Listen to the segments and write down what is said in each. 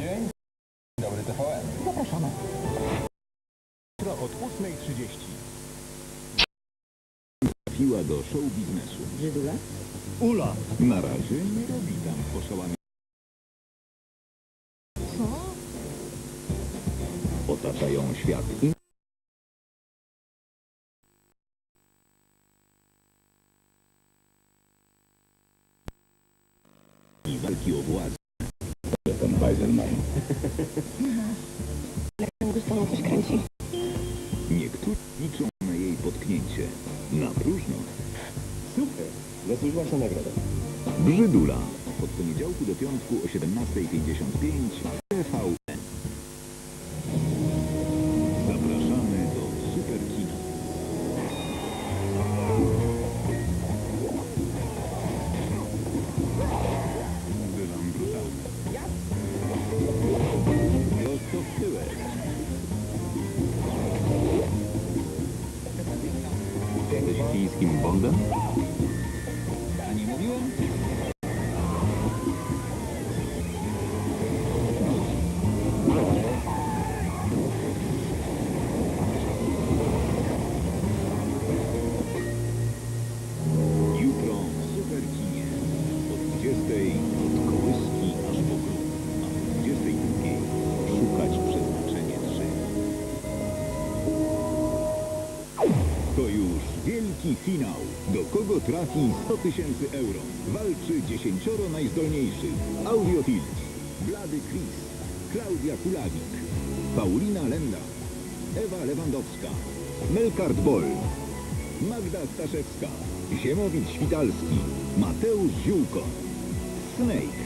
Dzień dobry TVN. Zapraszamy. Jutro od 8.30. Trafiła do show biznesu. Żydula? Ula. Na razie nie robi tam posłania. Co? Otaczają świat. I walki o władzę. Coś kręci. Niektórzy liczą na jej potknięcie. Na próżno. Super! Zasłużyła się nagroda. Brzydula. Od poniedziałku do piątku o 17.55 TVN. Już wielki finał. Do kogo trafi 100 tysięcy euro? Walczy dziesięcioro najzdolniejszych. Audio Hills, Blady Chris, Klaudia Kulawik, Paulina Lenda, Ewa Lewandowska, Melkart Boll, Magda Staszewska, Ziemowit Świtalski, Mateusz Ziółko, Snake.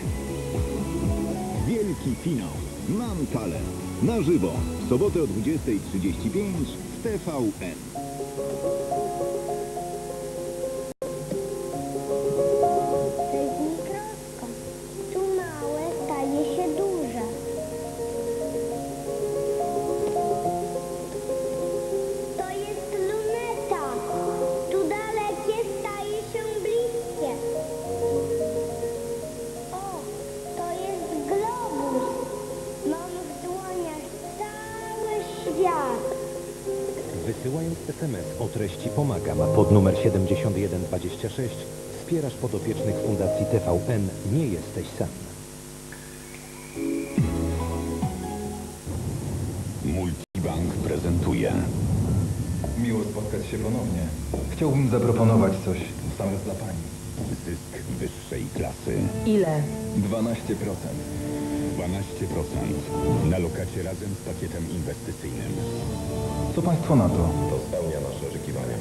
Wielki finał. Mam talent. Na żywo. W sobotę o 20.35 w TVN. To Wysyłając SMS o treści Pomagam pod numer 7126 wspierasz podopiecznych Fundacji TVN Nie jesteś sam. Multibank prezentuje. Miło spotkać się ponownie. Chciałbym zaproponować coś same dla Pani. Zysk wyższej klasy. Ile? 12%. 12% na lokacie razem z pakietem inwestycyjnym. Co Państwo na to? To spełnia nasze oczekiwania.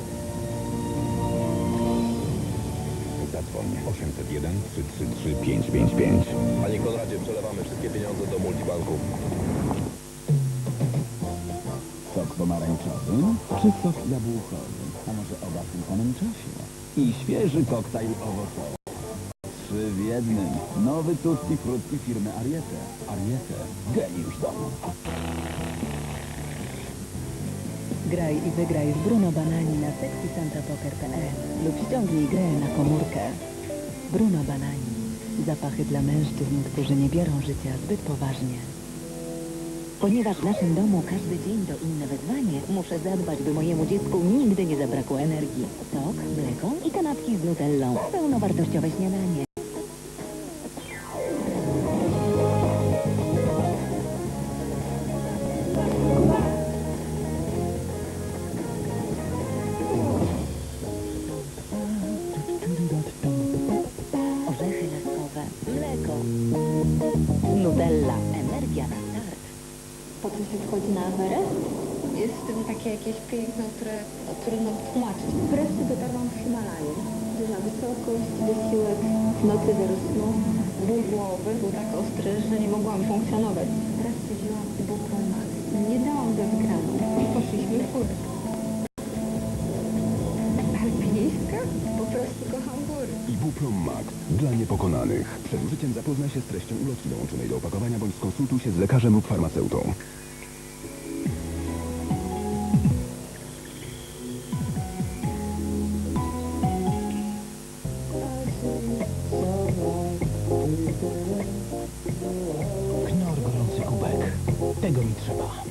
Zadzwoń 801 333 555. Panie Konradzie, przelewamy wszystkie pieniądze do multibanku. Sok pomarańczowy czy sok jabłkowy? A może oba w tym samym czasie? I świeży koktajl owocowy. Trzy w jednym. Nowy Tutti Frutti firmy Ariete. Ariete. Geniusz domu. Graj i wygraj w Bruno Banani na sexysantapoker.pl lub ściągnij grę na komórkę. Bruno Banani. Zapachy dla mężczyzn, którzy nie biorą życia zbyt poważnie. Ponieważ w naszym domu każdy dzień to inne wyzwanie, muszę zadbać, by mojemu dziecku nigdy nie zabrakło energii. Sok, mleko i kanapki z nutellą. Pełnowartościowe śniadanie. Po co się wchodzi na aferę? Jest w tym takie jakieś piękno, które no, trudno tłumaczyć. Wreszcie dotarłam w Himalaje. Duża wysokość, wysiłek, w nocy zero snu. Ból głowy był tak ostry, że nie mogłam funkcjonować. Teraz stwierdziłam ibuprofen. Nie dałam do wygranu i poszliśmy w górę. Ibuprom Max dla niepokonanych. Przed użyciem zapoznaj się z treścią ulotki dołączonej do opakowania bądź skonsultuj się z lekarzem lub farmaceutą. Knor gorący kubek. Tego mi trzeba.